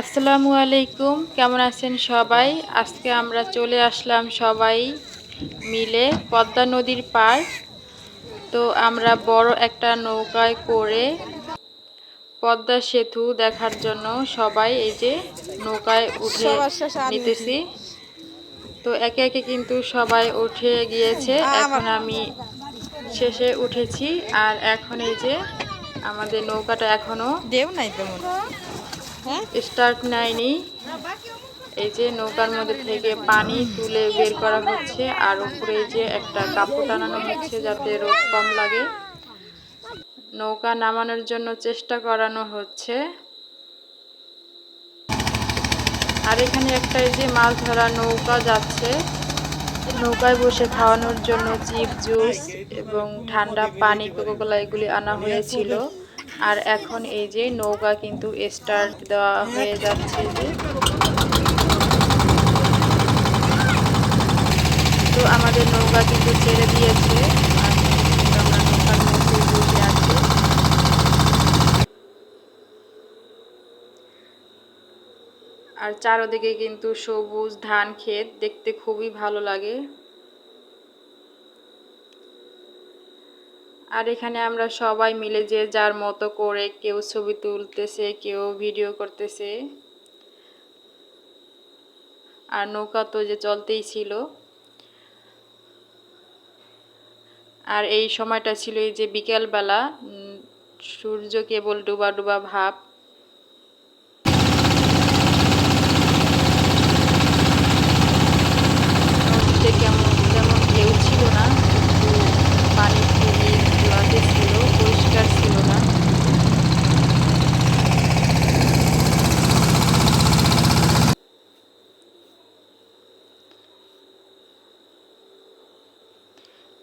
আসসালামু আলাইকুম কেমন আছেন সবাই? আজকে আমরা চলে আসলাম সবাই মিলে পদ্মা নদীর পার তো আমরা বড় একটা নৌকায় করে পদ্মা সেতু দেখার জন্য সবাই এই যে নৌকায় উঠে নিতেছি। তো একে একে কিন্তু সবাই উঠে গিয়েছে। এখন আমি শেষে উঠেছি। আর এখন এই যে আমাদের নৌকাটা এখনও দেও নাই তেমন। স্টার্ট নেয়নি। এই যে নৌকার মধ্যে থেকে পানি তুলে বের করা হচ্ছে, আর উপরে যে একটা কাপড় টানানো হচ্ছে যাতে রোদ কম লাগে। নৌকা নামানোর জন্য চেষ্টা করানো হচ্ছে। আর এখানে একটা এই যে মাছ ধরা নৌকা যাচ্ছে। নৌকায় বসে খাওয়ানোর জন্য চিপ, জুস এবং ঠান্ডা পানি কোকোকোলা এগুলি আনা হয়েছিল। আর এখন এই যে নৌকা কিন্তু স্টার্ট দেওয়া হয়ে যাচ্ছে যে। তো আমাদের নৌকা কিন্তু ছেড়ে দিয়েছে। আর চারোদিকে কিন্তু সবুজ ধান ক্ষেত, দেখতে খুবই ভালো লাগে। আর এখানে আমরা সবাই মিলে যে যার মতো করে কেউ ছবি তুলতেছে, কেউ ভিডিও করতেছে। আর নৌকা তো যে চলতেই ছিল। আর এই সময়টা ছিল এই যে বিকেলবেলা সূর্য কেবল ডুবা ডুবা ভাব নদীতে কেমন তেমন ঢেউ ছিল না কিন্তু পানি খুবই জোয়াতে ছিল পরিষ্কার ছিল না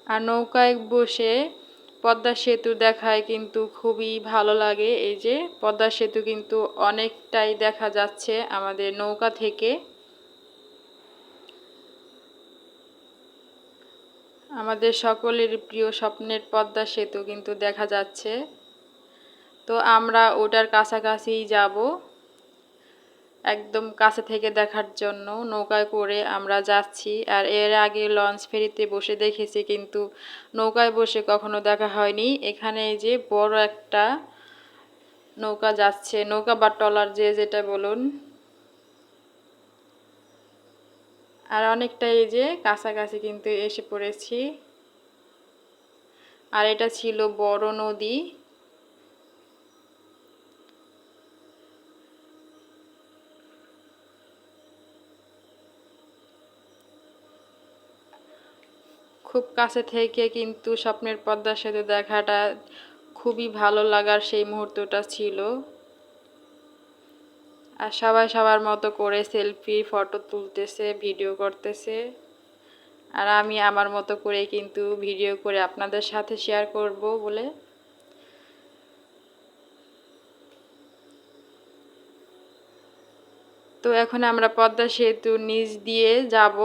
আর নৌকায় বসে পদ্মা সেতু দেখায় কিন্তু খুবই ভালো লাগে। এই যে পদ্মা সেতু কিন্তু অনেকটাই দেখা যাচ্ছে আমাদের নৌকা থেকে। আমাদের সকলের প্রিয় স্বপ্নের পদ্মা সেতু কিন্তু দেখা যাচ্ছে। তো আমরা ওটার কাছাকাছি যাব। একদম কাছে থেকে দেখার জন্য নৌকায় করে আমরা যাচ্ছি। আর এর আগে লঞ্চ ফেরিতে বসে দেখেছি কিন্তু নৌকায় বসে কখনো দেখা হয়নি। এখানে এই যে বড় একটা নৌকা যাচ্ছে, নৌকা বা টলার যে যেটা বলুন। আর অনেকটা এই যে কাছাকাছি কিন্তু এসে পড়েছি। আর এটা ছিল বড় নদী। খুব কাছে থেকে কিন্তু স্বপ্নের পদ্মার সাথে দেখাটা খুবই ভালো লাগার সেই মুহূর্তটা ছিল। আর সবাই সবার মতো করে সেলফি, ফটো তুলতেছে, ভিডিও করতেছে। আর আমি আমার মতো করে কিন্তু ভিডিও করে আপনাদের সাথে শেয়ার করব বলে। তো এখন আমরা পদ্মা সেতু নিচ দিয়ে যাব।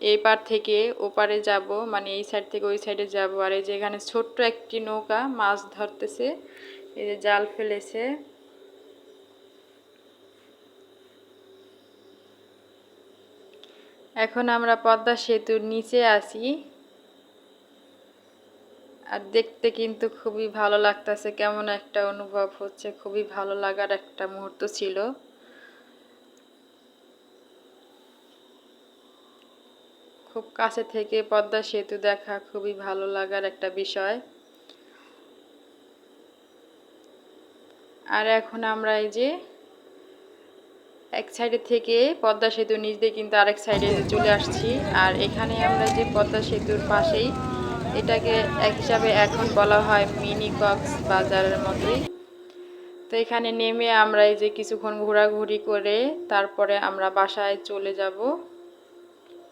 এই পার থেকে ওপারে যাব মানে এই সাইড থেকে ওই সাইডে যাব। আর এই যে এখানে ছোট্ট একটি নৌকা, মাছ ধরতেছে, এই যে জাল ফেলেছে। এখন আমরা পদ্মা সেতুর নিচে আছি। আর দেখতে কিন্তু খুবই ভালো লাগতেছে, কেমন একটা অনুভব হচ্ছে, খুবই ভালো লাগার একটা মুহূর্ত ছিল। খুব কাছে থেকে পদ্মা সেতু দেখা খুবই ভালো লাগার একটা বিষয়। আর এখন আমরা এই যে এক সাইডে থেকে পদ্মা সেতু নিচ দিয়ে কিন্তু আরেক সাইডে চলে আসছি। আর এখানে আমরা যে পদ্মা সেতুর পাশেই এটাকে এক হিসাবে এখন বলা হয় মিনি কক্স বাজারের মতোই। তো এখানে নেমে আমরা এই যে কিছুক্ষণ ঘোরাঘুরি করে তারপরে আমরা বাসায় চলে যাব।